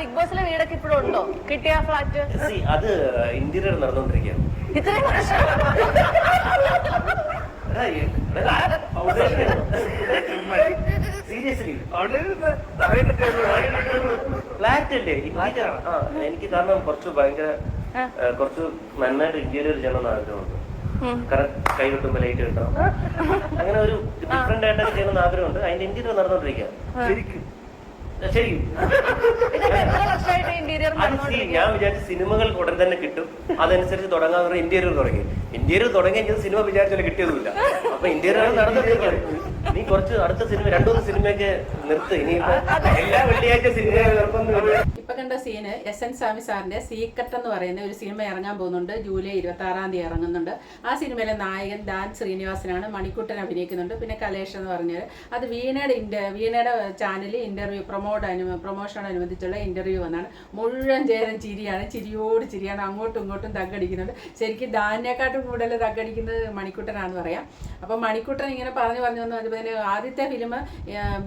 Big ബോസിലെ വീടൊക്കെ ഇപ്പോഴും ഉണ്ടോ? കിട്ടിയ ഫ്ലാറ്റ്? അത് ഇന്റീരിയർ നടന്നുകൊണ്ടിരിക്കുകയാണ്. ഇത്രയും വർഷം. സീരിയസ്ലി ഫ്ലാറ്റ് അല്ലേ? എനിക്ക് കാരണം കുറച്ച് ഭയങ്കര കുറച്ച് നന്നായിട്ട് ഇന്റീരിയർ ചെയ്യണമെന്ന് ആഗ്രഹമുണ്ട്. ഉം. കാരണം കൈ കിട്ടുമ്പോ ലൈറ്റ് കിട്ടാം അങ്ങനെ ഒരു ഡിഫറെന്റ് ആയിട്ടൊക്കെ ചെയ്യണമെന്ന് ആഗ്രഹമുണ്ട്. അതിന്റെ ഇന്റീരിയർ നടന്നുകൊണ്ടിരിക്കുക ശരിക്കും. ശരിക്കും ഞാൻ വിചാരിച്ച സിനിമകൾ ഉടൻ തന്നെ കിട്ടും. അതനുസരിച്ച് തുടങ്ങാൻ ഇന്ത്യയിൽ ഇന്റീരിയർ തുടങ്ങി ഇന്റീരിയർ തുടങ്ങി സിനിമ വിചാരിച്ചാലും കിട്ടിയതുമില്ല. അപ്പൊ ഇന്റീരിയർ നടന്നിരിക്കുകയാണ് നീ കുറച്ച് അടുത്ത സിനിമ രണ്ടൂന്ന് സിനിമയൊക്കെ നിർത്ത്. ഇനി എല്ലാ വെള്ളിയാഴ്ച സിനിമ ഇപ്പൊ കണ്ട സീന് എസ് എൻ സ്വാമി സാറിന്റെ സീക്രട്ട് എന്ന് പറയുന്ന ഒരു സിനിമ ഇറങ്ങാൻ പോകുന്നുണ്ട്. ജൂലൈ ഇരുപത്തി ആറാം തീയതി ഇറങ്ങുന്നുണ്ട്. ആ സിനിമയിലെ നായകൻ ദാൻ ശ്രീനിവാസനാണ് മണിക്കുട്ടൻ അഭിനയിക്കുന്നുണ്ട്. പിന്നെ കലേഷ് എന്ന് പറഞ്ഞത് അത് വീണയുടെ ഇന്റർ വീണയുടെ ചാനലിൽ ഇന്റർവ്യൂ പ്രൊമോട്ട് അനു പ്രൊമോഷൻ അനുബന്ധിച്ചുള്ള ഇന്റർവ്യൂ വന്നാണ്. മുഴുവൻ ചേരം ചിരിയാണ് ചിരിയോട് ചിരിയാണ് അങ്ങോട്ടും ഇങ്ങോട്ടും തగ్గടിക്കുന്നുണ്ട് ശരിക്കും ദാനിനെക്കാട്ടും കൂടുതൽ തగ్గടിക്കുന്നത് മണിക്കുട്ടനാണെന്ന് പറയാം. അപ്പൊ മണിക്കുട്ടൻ ഇങ്ങനെ പറഞ്ഞു പറഞ്ഞു വന്നു അതിന് ആദ്യത്തെ ഫിലിം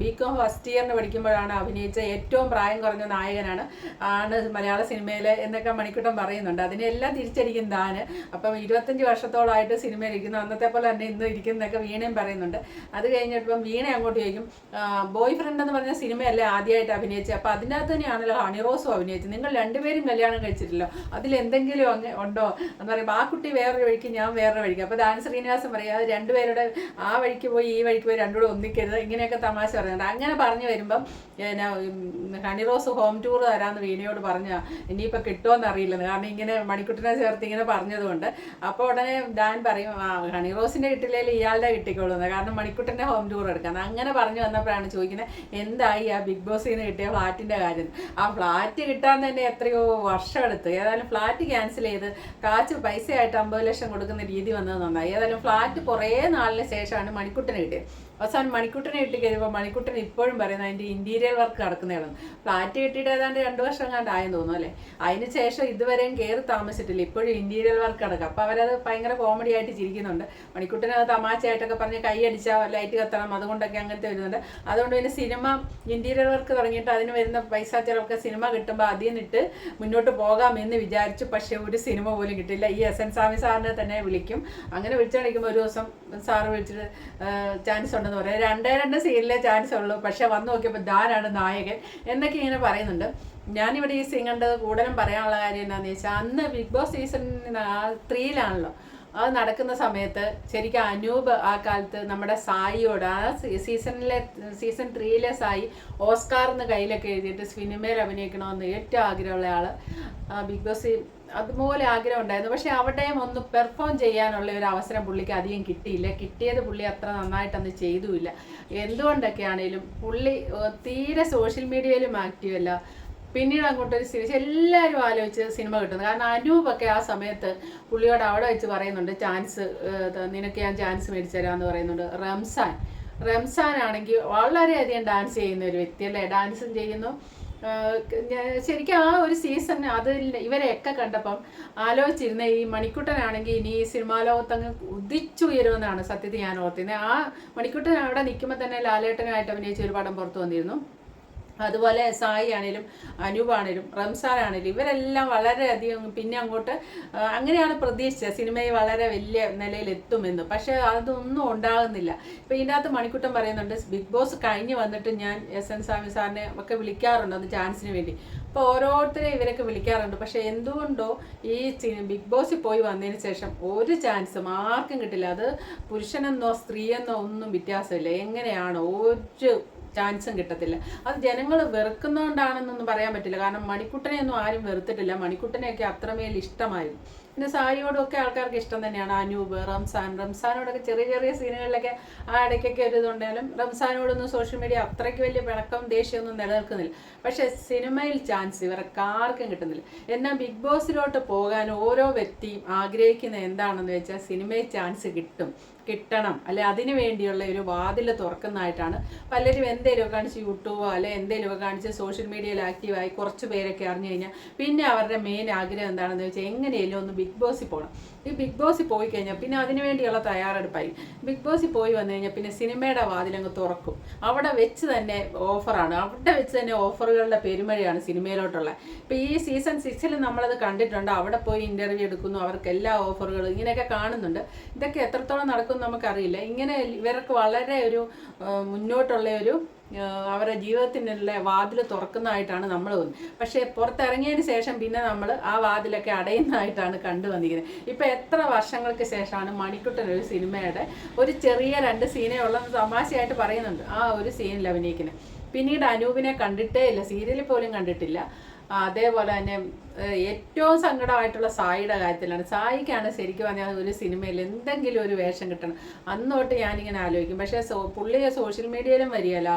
ബി കോം ഫസ്റ്റ് ഇയറിന് പഠിക്കുമ്പോഴാണ് അഭിനയിച്ച ഏറ്റവും പ്രായം കുറഞ്ഞ നായകനാണ് ആണ് മലയാള സിനിമയിലെ എന്നൊക്കെ മണിക്കൂട്ടം പറയുന്നുണ്ട്. അതിനെല്ലാം തിരിച്ചടിക്കും താന്. അപ്പം ഇരുപത്തഞ്ച് വർഷത്തോളമായിട്ട് സിനിമയിൽ ഇരിക്കുന്നു. അന്നത്തെ പോലെ തന്നെ ഇന്ന് ഇരിക്കുന്നതൊക്കെ വീണയും പറയുന്നുണ്ട്. അത് കഴിഞ്ഞിട്ടിപ്പം വീണ അങ്ങോട്ട് ചോദിക്കും ബോയ് ഫ്രണ്ട് എന്ന് പറഞ്ഞ സിനിമയല്ലേ ആദ്യമായിട്ട് അഭിനയിച്ചത്? അപ്പം അതിനകത്ത് തന്നെയാണല്ലോ ഹണിറോസും അഭിനയിച്ചത്. നിങ്ങൾ രണ്ടുപേരും കല്യാണം കഴിച്ചിട്ടില്ലോ. അതിൽ എന്തെങ്കിലും അങ്ങ് ഉണ്ടോ? എന്ന് പറയുമ്പോൾ ആ കുട്ടി വേറൊരു വഴിക്ക് ഞാൻ വേറൊരു വഴിക്ക്. അപ്പോൾ ദാൻ ശ്രീനിവാസൻ പറയും അത് രണ്ടുപേരുടെ ആ വഴിക്ക് പോയി ഈ വഴിക്ക് പോയി രണ്ടുകൂടെ ഒന്നിക്കരുത്. ഇങ്ങനെയൊക്കെ തമാശ പറയുന്നുണ്ട്. അങ്ങനെ പറഞ്ഞു വരുമ്പം പിന്നെ ഹണിറോസ് ഹോം ടൂർ തരാമെന്ന് വീണയോട് പറഞ്ഞ ഇനിയിപ്പോൾ കിട്ടുമോ അറിയില്ലെന്ന്. കാരണം ഇങ്ങനെ മണിക്കുട്ടനെ ചേർത്ത് ഇങ്ങനെ പറഞ്ഞതുകൊണ്ട്. അപ്പോൾ ഉടനെ ഡാൻ പറയും ആ ഹണി റോസിന്റെ കിട്ടില്ലെങ്കിൽ ഇയാളുടെ കിട്ടിക്കോളൂന്ന് കാരണം മണിക്കുട്ടന്റെ ഹോം ടൂർ എടുക്കാൻ. അങ്ങനെ പറഞ്ഞു വന്നപ്പോഴാണ് ചോദിക്കുന്നത് എന്തായി ആ ബിഗ് ബോസിൽ നിന്ന് കിട്ടിയ ഫ്ലാറ്റിന്റെ കാര്യം? ആ ഫ്ലാറ്റ് കിട്ടാൻ തന്നെ എത്രയോ വർഷം എടുത്ത് ഏതായാലും ഫ്ലാറ്റ് ക്യാൻസൽ ചെയ്ത് കാച്ച് പൈസയായിട്ട് അമ്പത് ലക്ഷം കൊടുക്കുന്ന രീതി വന്നത് നന്നായി. ഏതായാലും ഫ്ലാറ്റ് കുറേ നാളിന് ശേഷമാണ് മണിക്കുട്ടന് കിട്ടിയത്. അവസാനം മണിക്കുട്ടനെ ഇട്ട് കഴിയുമ്പോൾ മണിക്കുട്ടൻ ഇപ്പോഴും പറയുന്നത് അതിന്റെ ഇന്റീരിയർ വർക്ക് നടക്കുന്നതാണ് ഫ്ലാറ്റ് കിട്ടിയിട്ട് ഏതാണ്ട് രണ്ട് വർഷം കണ്ട് ആയെന്ന് തോന്നുന്നു അല്ലേ? അതിന് ശേഷം ഇതുവരെയും കയറി താമസിച്ചിട്ടില്ല. ഇപ്പോഴും ഇന്റീരിയർ വർക്ക് നടക്കുക അപ്പോൾ അവരത് ഭയങ്കര കോമഡി ആയിട്ട് ചിരിക്കുന്നുണ്ട്. മണിക്കുട്ടൻ അത് തമാശയായിട്ടൊക്കെ പറഞ്ഞ് കൈ അടിച്ചാൽ ലൈറ്റ് കത്തണം. അതുകൊണ്ടൊക്കെ അങ്ങനത്തെ വരുന്നുണ്ട്. അതുകൊണ്ട് പിന്നെ സിനിമ ഇന്റീരിയർ വർക്ക് തുടങ്ങിയിട്ട് അതിന് വരുന്ന പൈസ ചിലവൊക്കെ സിനിമ കിട്ടുമ്പോൾ അതിൽ നിന്നിട്ട് മുന്നോട്ട് പോകാമെന്ന് വിചാരിച്ചു. പക്ഷേ ഒരു സിനിമ പോലും കിട്ടില്ല. ഈ എസ് എൻ സ്വാമി സാറിനെ തന്നെ വിളിക്കും. അങ്ങനെ വിളിച്ചുകൊണ്ടിരിക്കുമ്പോൾ ഒരു ദിവസം സാറ് വിളിച്ചിട്ട് ചാൻസ് ഉണ്ടെന്ന് പറയാം. രണ്ടേ രണ്ട് സീനിലെ ചാൻസ് ഉള്ളൂ. പക്ഷെ വന്ന് നോക്കിയപ്പോൾ ഇതാരാണ് നായകൻ എന്നൊക്കെ ഇങ്ങനെ പറയുന്നുണ്ട്. ഞാനിവിടെ ഈ സീൻ കണ്ടത് കൂടുതലും പറയാനുള്ള കാര്യം എന്താണെന്ന് വെച്ചാൽ അന്ന് ബിഗ് ബോസ് സീസൺ ത്രീയിലാണല്ലോ അത് നടക്കുന്ന സമയത്ത് ശരിക്കും അനൂപ് ആ കാലത്ത് നമ്മുടെ സായിയോട് ആ സീസണിലെ സീസൺ ത്രീയിലെ സായി ഓസ്കാർ കയ്യിലൊക്കെ എഴുതിയിട്ട് സിനിമയിൽ അഭിനയിക്കണമെന്ന് ഏറ്റവും ആഗ്രഹമുള്ള ആൾ ബിഗ് ബോസ് അതുപോലെ ആഗ്രഹം ഉണ്ടായിരുന്നു. പക്ഷെ അവിടെയും ഒന്ന് പെർഫോം ചെയ്യാനുള്ള ഒരു അവസരം പുള്ളിക്ക് അധികം കിട്ടിയില്ല. കിട്ടിയത് പുള്ളി അത്ര നന്നായിട്ടൊന്നും ചെയ്തുമില്ല. എന്തുകൊണ്ടൊക്കെയാണേലും പുള്ളി തീരെ സോഷ്യൽ മീഡിയയിലും ആക്റ്റീവ് അല്ല പിന്നീട് അങ്ങോട്ട് ഒരു സീരീസ് എല്ലാവരും ആലോചിച്ച് സിനിമ കിട്ടുന്നു. കാരണം അനൂപൊക്കെ ആ സമയത്ത് പുള്ളിയോട് അവിടെ വെച്ച് പറയുന്നുണ്ട് ചാൻസ് നിനക്ക് ഞാൻ ചാൻസ് മേടിച്ചു തരാമെന്ന് പറയുന്നുണ്ട്. റംസാൻ. റംസാൻ ആണെങ്കിൽ വളരെയധികം ഡാൻസ് ചെയ്യുന്ന ഒരു വ്യക്തി അല്ലേ? ഡാൻസും ചെയ്യുന്നു. ശരിക്കും ആ ഒരു സീസൺ അതിൽ ഇവരെയൊക്കെ കണ്ടപ്പം ആലോചിച്ചിരുന്ന ഈ മണിക്കുട്ടനാണെങ്കിൽ ഇനി ഈ സിനിമാ ലോകത്തങ്ങ് ഉദിച്ചുയരുമെന്നാണ് സത്യത്തിൽ ഞാൻ ഓർത്തിരുന്നത്. ആ മണിക്കുട്ടൻ അവിടെ നിൽക്കുമ്പോൾ തന്നെ ലാലേട്ടനുമായിട്ട് അഭിനയിച്ച ഒരു പടം പുറത്തു വന്നിരുന്നു. അതുപോലെ സായി ആണേലും അനൂപാണേലും റംസാൻ ആണേലും ഇവരെല്ലാം വളരെയധികം പിന്നെ അങ്ങോട്ട് അങ്ങനെയാണ് പ്രതീക്ഷിച്ചത്. സിനിമയെ വളരെ വലിയ നിലയിലെത്തുമെന്ന്. പക്ഷേ അതൊന്നും ഉണ്ടാകുന്നില്ല. ഇപ്പം ഇതിന്റെ അകത്ത് മണിക്കുട്ടം പറയുന്നുണ്ട് ബിഗ് ബോസ് കഴിഞ്ഞ് വന്നിട്ട് ഞാൻ എസ് എൻ സ്വാമി സാറിനെ ഒക്കെ വിളിക്കാറുണ്ട് അത് ചാൻസിന് വേണ്ടി. അപ്പോൾ ഓരോരുത്തരെ ഇവരൊക്കെ വിളിക്കാറുണ്ട്. പക്ഷേ എന്തുകൊണ്ടോ ഈ ബിഗ് ബോസിൽ പോയി വന്നതിന് ശേഷം ഒരു ചാൻസും ആർക്കും കിട്ടില്ല. അത് പുരുഷനെന്നോ സ്ത്രീയെന്നോ ഒന്നും വ്യത്യാസമില്ല. എങ്ങനെയാണോ ഒരു ചാൻസും കിട്ടത്തില്ല. അത് ജനങ്ങൾ വെറുക്കുന്നതുകൊണ്ടാണെന്നൊന്നും പറയാൻ പറ്റില്ല. കാരണം മണിക്കുട്ടനെ ഒന്നും ആരും വെറുത്തിട്ടില്ല. മണിക്കുട്ടനെയൊക്കെ അത്രമേൽ ഇഷ്ടമായിരുന്നു പിന്നെ സായിയോടും ഒക്കെ ആൾക്കാർക്ക് ഇഷ്ടം തന്നെയാണ്. അനൂപ് റംസാൻ. റംസാനോടൊക്കെ ചെറിയ ചെറിയ സീനുകളിലൊക്കെ ആ ഇടയ്ക്കൊക്കെ ഒരു ഇതുണ്ടായാലും റംസാനോടൊന്നും സോഷ്യൽ മീഡിയ അത്രയ്ക്ക് വലിയ പിണക്കം ദേഷ്യമൊന്നും നിലനിൽക്കുന്നില്ല. പക്ഷേ സിനിമയിൽ ചാൻസ് ഇവർക്ക് ആർക്കും കിട്ടുന്നില്ല. എന്നാൽ ബിഗ് ബോസിലോട്ട് പോകാൻ ഓരോ വ്യക്തിയും ആഗ്രഹിക്കുന്ന എന്താണെന്ന് വെച്ചാൽ സിനിമയിൽ ചാൻസ് കിട്ടും. കിട്ടണം. അല്ലെ അതിനു വേണ്ടിയുള്ള ഒരു വാതിൽ തുറക്കുന്നതായിട്ടാണ്. പലരും എന്തെങ്കിലുമൊക്കെ കാണിച്ച് യൂട്യൂബോ അല്ലെ എന്തെങ്കിലുമൊക്കെ കാണിച്ച് സോഷ്യൽ മീഡിയയിൽ ആക്റ്റീവായി കുറച്ച് പേരൊക്കെ അറിഞ്ഞു കഴിഞ്ഞാൽ പിന്നെ അവരുടെ മെയിൻ ആഗ്രഹം എന്താണെന്ന് വെച്ചാൽ എങ്ങനെയെങ്കിലും ഒന്ന് ബിഗ് ബോസിൽ പോകണം ഈ ബിഗ് ബോസിൽ പോയി കഴിഞ്ഞാൽ പിന്നെ അതിനു വേണ്ടിയുള്ള തയ്യാറെടുപ്പായി. ബിഗ് ബോസിൽ പോയി വന്നു കഴിഞ്ഞാൽ പിന്നെ സിനിമയുടെ വാതിലങ്ങ് തുറക്കും. അവിടെ വെച്ച് തന്നെ ഓഫറാണ്. അവിടെ വെച്ച് തന്നെ ഓഫറുകളുടെ പെരുമഴയാണ് സിനിമയിലോട്ടുള്ള. ഇപ്പം ഈ സീസൺ സിക്സിൽ നമ്മളത് കണ്ടിട്ടുണ്ട്. അവിടെ പോയി ഇന്റർവ്യൂ എടുക്കുന്നു. അവർക്ക് എല്ലാ ഓഫറുകളും ഇങ്ങനെയൊക്കെ കാണുന്നുണ്ട്. ഇതൊക്കെ എത്രത്തോളം നടക്കും നമുക്കറിയില്ല. ഇങ്ങനെ ഇവർക്ക് വളരെ ഒരു മുന്നോട്ടുള്ള ഒരു അവരുടെ ജീവിതത്തിനുള്ള വാതിൽ തുറക്കുന്നതായിട്ടാണ് നമ്മൾ തോന്നുന്നത്. പക്ഷേ പുറത്തിറങ്ങിയതിന് ശേഷം പിന്നെ നമ്മൾ ആ വാതിലൊക്കെ അടയുന്നതായിട്ടാണ് കണ്ടുവന്നിരിക്കുന്നത് ഇപ്പം എത്ര വർഷങ്ങൾക്ക് ശേഷമാണ് മണിക്കുട്ടൻ ഒരു സിനിമയുടെ ഒരു ചെറിയ രണ്ട് സീനേ തമാശയായിട്ട് പറയുന്നുണ്ട്. ആ ഒരു സീനിൽ അഭിനയിക്കുന്നത്. പിന്നീട് അനൂപിനെ കണ്ടിട്ടേ ഇല്ല. സീരിയലിൽ പോലും കണ്ടിട്ടില്ല. അതേപോലെ തന്നെ ഏറ്റവും സങ്കടമായിട്ടുള്ള സായിയുടെ കാര്യത്തിലാണ്. സായിക്കാണ് ശരിക്കും പറഞ്ഞാൽ ഒരു സിനിമയിൽ എന്തെങ്കിലും ഒരു വേഷം കിട്ടണം. അന്ന് തൊട്ട് ഞാനിങ്ങനെ ആലോചിക്കും. പക്ഷേ സോ പുള്ളി സോഷ്യൽ മീഡിയയിലും വരികയില്ല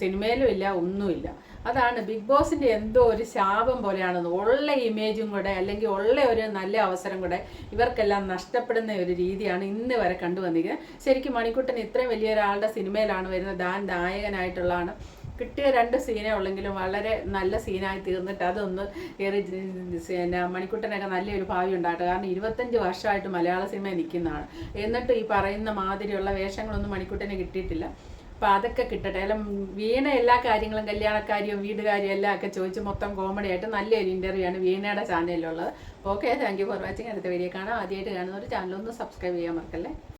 സിനിമയിലും ഇല്ല ഒന്നുമില്ല. അതാണ് ബിഗ് ബോസിന്റെ എന്തോ ഒരു ശാപം പോലെയാണെന്ന് ഉള്ള ഇമേജും കൂടെ അല്ലെങ്കിൽ ഉള്ള ഒരു നല്ല അവസരം കൂടെ ഇവർക്കെല്ലാം നഷ്ടപ്പെടുന്ന ഒരു രീതിയാണ് ഇന്ന് വരെ കണ്ടുവന്നിരിക്കുന്നത്. ശരിക്കും മണിക്കുട്ടൻ ഇത്രയും വലിയ ഒരാളുടെ സിനിമയിലാണ് വരുന്നത്. ദാൻ നായകനായിട്ടുള്ളതാണ് കിട്ടിയ രണ്ട് സീനേ ഉള്ളെങ്കിലും വളരെ നല്ല സീനായി തീർന്നിട്ട് അതൊന്ന് ഏറി പിന്നെ മണിക്കുട്ടനൊക്കെ നല്ലൊരു ഭാവി ഉണ്ടാകട്ടെ. കാരണം ഇരുപത്തഞ്ച് വർഷമായിട്ട് മലയാള സിനിമ നിൽക്കുന്നതാണ്. എന്നിട്ട് ഈ പറയുന്ന മാതിരിയുള്ള വേഷങ്ങളൊന്നും മണിക്കുട്ടനെ കിട്ടിയിട്ടില്ല. അപ്പം അതൊക്കെ കിട്ടട്ടെ. അല്ല വീണ എല്ലാ കാര്യങ്ങളും കല്യാണക്കാരിയും വീടുകാരിയും എല്ലാം ഒക്കെ ചോദിച്ച് മൊത്തം കോമഡി ആയിട്ട് നല്ലൊരു ഇന്റർവ്യൂ ആണ് വീണയുടെ ചാനലിലുള്ളത് okay thank you for watching അടുത്ത വീഡിയോ കാണാം. ആദ്യമായിട്ട് കാണുന്നവർ ഒന്ന് സബ്സ്ക്രൈബ് ചെയ്യാൻ മറക്കല്ലേ?